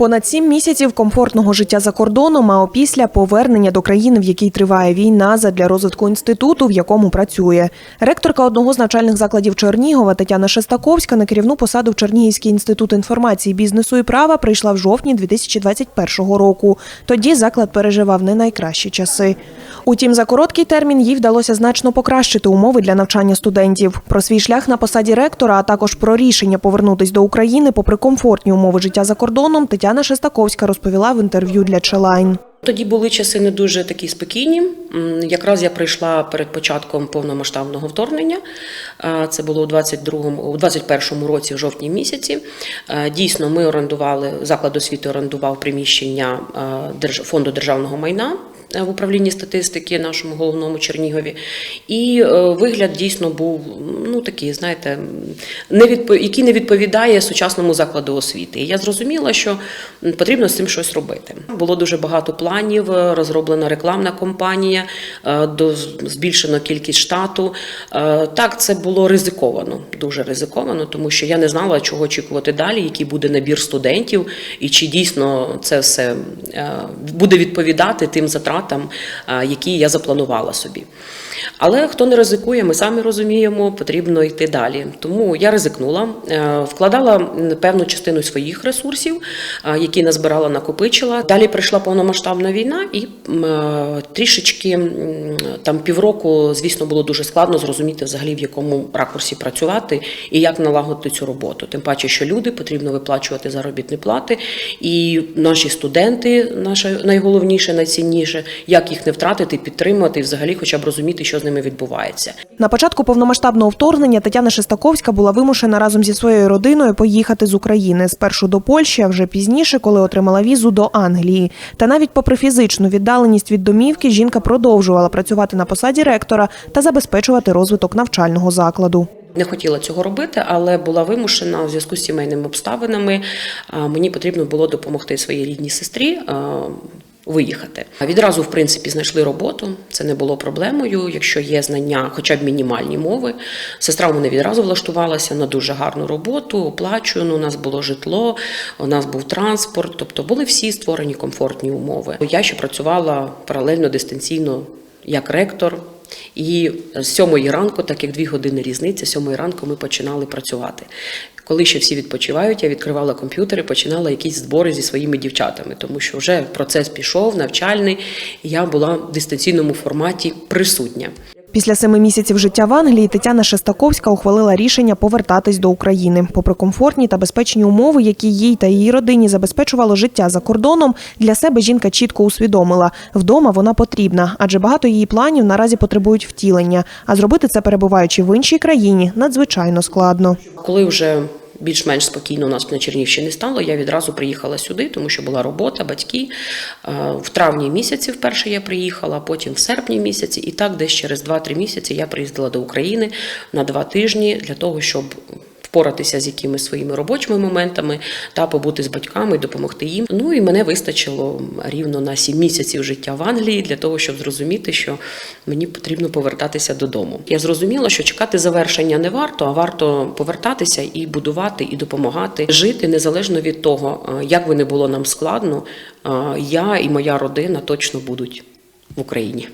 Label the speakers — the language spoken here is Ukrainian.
Speaker 1: Понад сім місяців комфортного життя за кордоном, а опісля повернення до країни, в якій триває війна, задля розвитку інституту, в якому працює. Ректорка одного з начальних закладів Чернігова Тетяна Шестаковська на керівну посаду в Чернігівський інститут інформації, бізнесу і права прийшла в жовтні 2021 року. Тоді заклад переживав не найкращі часи. Утім, за короткий термін їй вдалося значно покращити умови для навчання студентів. Про свій шлях на посаді ректора, а також про рішення повернутись до України попри комфортні умови життя за кордоном, Тетяна Шестаковська розповіла в інтерв'ю для Челайн.
Speaker 2: Тоді були часи не дуже такі спокійні. Якраз я прийшла перед початком повномасштабного вторгнення. Це було у 22-му, у 21-му році, в жовтні місяці. Дійсно, ми орендували заклад освіти орендував приміщення фонду державного майна. В управлінні статистики нашому головному Чернігові, і е, вигляд дійсно був такий, знаєте, не відпо- який не відповідає сучасному закладу освіти. І я зрозуміла, що потрібно з цим щось робити. Було дуже багато планів, е, розроблена рекламна кампанія, е, збільшено кількість штату. Е, Так, це було ризиковано, дуже ризиковано, тому що я не знала, чого очікувати далі, який буде набір студентів, і чи дійсно це все буде відповідати тим затратам, які я запланувала собі. Але хто не ризикує, ми самі розуміємо, потрібно йти далі. Тому я ризикнула, е, вкладала певну частину своїх ресурсів, е, які назбирала, накопичила. Далі прийшла повномасштабна війна, і е, трішечки там півроку, звісно, було дуже складно зрозуміти взагалі в якому ракурсі працювати і як налагодити цю роботу. Тим паче, що люди потрібно виплачувати заробітні плати, і наші студенти, наше найголовніше, найцінніше, як їх не втратити, підтримати і взагалі, хоча б розуміти, що з ними відбувається.
Speaker 1: На початку повномасштабного вторгнення Тетяна Шестаковська була вимушена разом зі своєю родиною поїхати з України спершу до Польщі, а вже пізніше, коли отримала візу до Англії. Та навіть попри фізичну віддаленість від домівки, жінка продовжувала працювати на посаді ректора та забезпечувати розвиток навчального закладу.
Speaker 2: Не хотіла цього робити, але була вимушена у зв'язку з сімейними обставинами. Мені потрібно було допомогти своїй рідній сестрі. А, Виїхати відразу, в принципі, знайшли роботу. Це не було проблемою. Якщо є знання, хоча б мінімальні мови. Сестра у мене відразу влаштувалася на дуже гарну роботу, оплачувану. У нас було житло, у нас був транспорт, тобто були всі створені комфортні умови. Я ще працювала паралельно дистанційно як ректор. І з сьомої ранку, так як дві години різниця, сьомої ранку ми починали працювати. Коли ще всі відпочивають, я відкривала комп'ютер і починала якісь збори зі своїми дівчатами, тому що вже процес пішов, навчальний, і я була в дистанційному форматі присутня.
Speaker 1: Після семи місяців життя в Англії Тетяна Шестаковська ухвалила рішення повертатись до України. Попри комфортні та безпечні умови, які їй та її родині забезпечувало життя за кордоном, для себе жінка чітко усвідомила – вдома вона потрібна, адже багато її планів наразі потребують втілення. А зробити це, перебуваючи в іншій країні, надзвичайно складно.
Speaker 2: Коли вже більш-менш спокійно у нас на Чернівщині стало, я відразу приїхала сюди, тому що була робота, батьки. Е, В травні місяці вперше я приїхала, потім в серпні місяці, і так десь через 2-3 місяці я приїздила до України на два тижні для того, щоб впоратися з якимись своїми робочими моментами та побути з батьками, допомогти їм. Ну і мене вистачило рівно на 7 місяців життя в Англії для того, щоб зрозуміти, що мені потрібно повертатися додому. Я зрозуміла, що чекати завершення не варто, а варто повертатися і будувати, і допомагати жити незалежно від того, е, як би не було нам складно. е, Я і моя родина точно будуть в Україні.